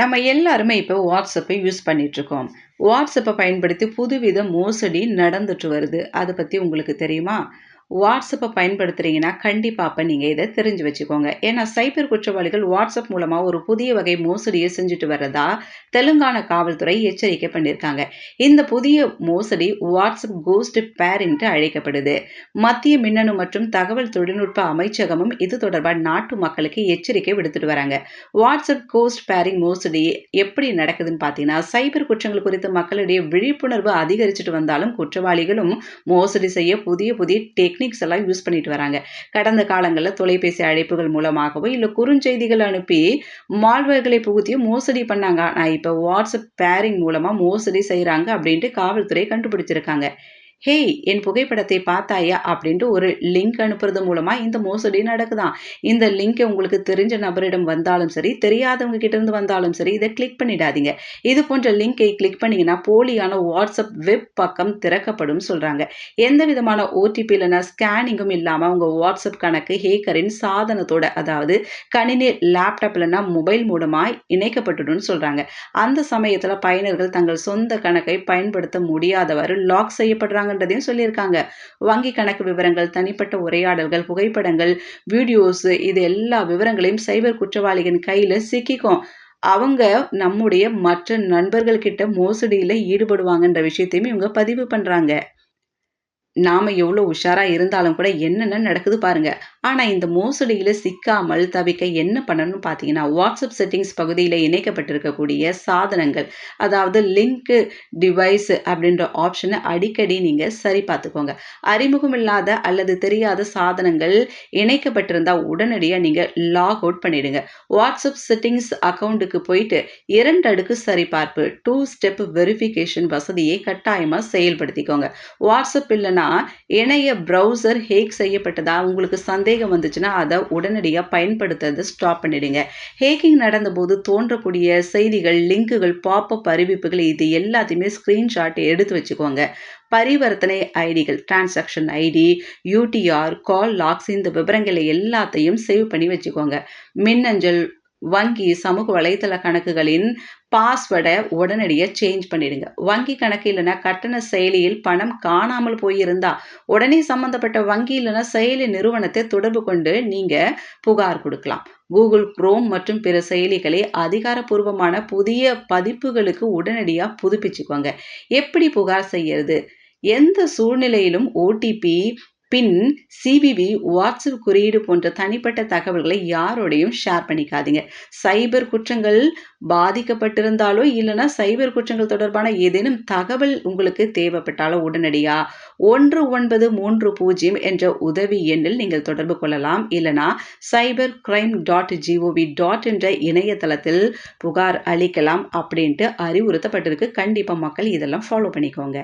நம்ம எல்லாருமே இப்போ வாட்ஸ்அப்பை யூஸ் பண்ணிகிட்ருக்கோம் வாட்ஸ்அப்பை பயன்படுத்தி புதுவித மோசடி நடந்துட்டு வருது. அதை பற்றி உங்களுக்கு தெரியுமா? வாட்ஸ்அப்பை பயன்படுத்துகிறீங்கன்னா கண்டிப்பாக அப்போ நீங்கள் இதை தெரிஞ்சு வச்சுக்கோங்க. ஏன்னா சைபர் குற்றவாளிகள் வாட்ஸ்அப் மூலமாக ஒரு புதிய வகை மோசடியை செஞ்சுட்டு வர்றதா தெலுங்கானா காவல்துறை எச்சரிக்கை பண்ணியிருக்காங்க. இந்த புதிய மோசடி வாட்ஸ்அப் கோஸ்ட் பேரின்ட்டு அழைக்கப்படுது. மத்திய மின்னணு மற்றும் தகவல் தொழில்நுட்ப அமைச்சகமும் இது தொடர்பாக நாட்டு மக்களுக்கு எச்சரிக்கை விடுத்துட்டு வராங்க. வாட்ஸ்அப் கோஸ்ட் பேரிங் மோசடி எப்படி நடக்குதுன்னு பார்த்தீங்கன்னா சைபர் குற்றங்கள் குறித்து மக்களிடையே விழிப்புணர்வு அதிகரிச்சுட்டு வந்தாலும் குற்றவாளிகளும் மோசடி செய்ய புதிய புதிய டெக்னிக்ஸ் எல்லாம் யூஸ் பண்ணிட்டு வராங்க. கடந்த காலங்களில் தொலைபேசி அழைப்புகள் மூலமாகவோ இல்லை குறுஞ்செய்திகள் அனுப்பி மால்வர்களை புகுத்தியும் மோசடி பண்ணாங்க. ஆனால் இப்போ வாட்ஸ்அப் பேரிங் மூலமாக மோசடி செய்கிறாங்க அப்படின்ட்டு காவல்துறை கண்டுபிடிச்சிருக்காங்க. ஹேய் என் புகைப்படத்தை பார்த்தாயா? அப்படின்ட்டு ஒரு லிங்க் அனுப்புறது மூலமாக இந்த மோசடி நடக்குதான். இந்த லிங்க் உங்களுக்கு தெரிஞ்ச நபரிடம் வந்தாலும் சரி தெரியாதவங்க கிட்ட இருந்து வந்தாலும் சரி இதை கிளிக் பண்ணிடாதீங்க. இது போன்ற லிங்கை கிளிக் பண்ணீங்கன்னா போலியான வாட்ஸ்அப் வெப் பக்கம் திறக்கப்படும் சொல்கிறாங்க எந்த விதமான ஓடிபி இல்லைனா ஸ்கேனிங்கும் இல்லாமல் உங்கள் வாட்ஸ்அப் கணக்கு ஹேக்கரின் சாதனத்தோட அதாவது கணினி லேப்டாப் இல்லைனா மொபைல் மூலமாக இணைக்கப்பட்டுடும் சொல்கிறாங்க அந்த சமயத்தில் பயனர்கள் தங்கள் சொந்த கணக்கை பயன்படுத்த முடியாதவாறு லாக் செய்யப்படுறாங்க. செய்யறாங்கன்றதையும் சொல்லியிருக்காங்க. வங்கி கணக்கு விவரங்கள் தனிப்பட்ட உரையாடல்கள் புகைப்படங்கள் வீடியோஸ் இது எல்லா விவரங்களையும் சைபர் குற்றவாளிகள் கையில் சிக்கிக்கும். அவங்க நம்முடைய மற்ற நண்பர்கள் கிட்ட மோசடியில் ஈடுபடுவாங்கன்ற விஷயத்தையும் இவங்க பதிவு பண்ணுறாங்க நாம் எவ்வளோ உஷாராக இருந்தாலும் கூட என்னென்ன நடக்குது பாருங்க. ஆனால் இந்த மோசடியில் சிக்காமல் தவிக்க என்ன பண்ணணும்னு பார்த்தீங்கன்னா வாட்ஸ்அப் செட்டிங்ஸ் பகுதியில் இணைக்கப்பட்டிருக்கக்கூடிய சாதனங்கள் அதாவது லிங்க் டிவைஸ் அப்படின்ற ஆப்ஷனை அடிக்கடி நீங்கள் சரி பார்த்துக்கோங்க. அறிமுகம் இல்லாத அல்லது தெரியாத சாதனங்கள் இணைக்கப்பட்டிருந்தால் உடனடியாக நீங்கள் லாக் அவுட் பண்ணிடுங்க. வாட்ஸ்அப் செட்டிங்ஸ் அக்கௌண்ட்டுக்கு போயிட்டு இரண்டு அடுக்கு சரிபார்ப்பு டூ ஸ்டெப் வெரிஃபிகேஷன் வசதியை கட்டாயமாக செயல்படுத்திக்கோங்க. வாட்ஸ்அப் இல்லைன்னா இணைய ப்ரௌசர் ஹேக் செய்யப்பட்டதா? உங்களுக்கு சந்தேகம் வந்துச்சுன்னா அதை உடனடியாக பயன்படுத்துறதை ஸ்டாப் பண்ணிடுங்க. ஹேக்கிங் நடந்தபோது தோன்றக்கூடிய செய்திகள் லிங்குகள் பாப்பப் அறிவிப்புகள் இது எல்லாத்தையுமே ஸ்க்ரீன்ஷாட் எடுத்து வச்சுக்கோங்க. பரிவர்த்தனை ஐடிகள் transaction ID UTR call logs இந்த விவரங்களை எல்லாத்தையும் சேவ் பண்ணி வச்சுக்கோங்க. மின்னஞ்சல் வங்கி சமூக வலைத்தள கணக்குகளின் பாஸ்வேர்டை உடனடியாக சேஞ்ச் பண்ணிடுங்க. வங்கி கணக்கு இல்லைன்னா கட்டண செயலியில் பணம் காணாமல் போயிருந்தா உடனே சம்மந்தப்பட்ட வங்கி இல்லைன்னா செயலி நிறுவனத்தை தொடர்பு கொண்டு நீங்கள் புகார் கொடுக்கலாம். கூகுள் குரோம் மற்றும் பிற செயலிகளை அதிகாரப்பூர்வமான புதிய பதிப்புகளுக்கு உடனடியாக புதுப்பிச்சுக்கோங்க. எப்படி புகார் செய்யறது? எந்த சூழ்நிலையிலும் ஓடிபி பின் சிபிபி வாட்ஸ்அப் குறியீடு போன்ற தனிப்பட்ட தகவல்களை யாரோடையும் ஷேர் பண்ணிக்காதீங்க. சைபர் குற்றங்கள் பாதிக்கப்பட்டிருந்தாலோ இல்லைனா சைபர் குற்றங்கள் தொடர்பான ஏதேனும் தகவல் உங்களுக்கு தேவைப்பட்டாலோ உடனடியாக ஒன்று ஒன்பது மூன்று பூஜ்ஜியம் என்ற உதவி எண்ணில் நீங்கள் தொடர்பு கொள்ளலாம். இல்லைனா cyber crime dot G O V dot என்ற இணையதளத்தில் புகார் அளிக்கலாம் அப்படின்ட்டு அறிவுறுத்தப்பட்டிருக்கு. கண்டிப்பாக மக்கள் இதெல்லாம் ஃபாலோ பண்ணிக்கோங்க.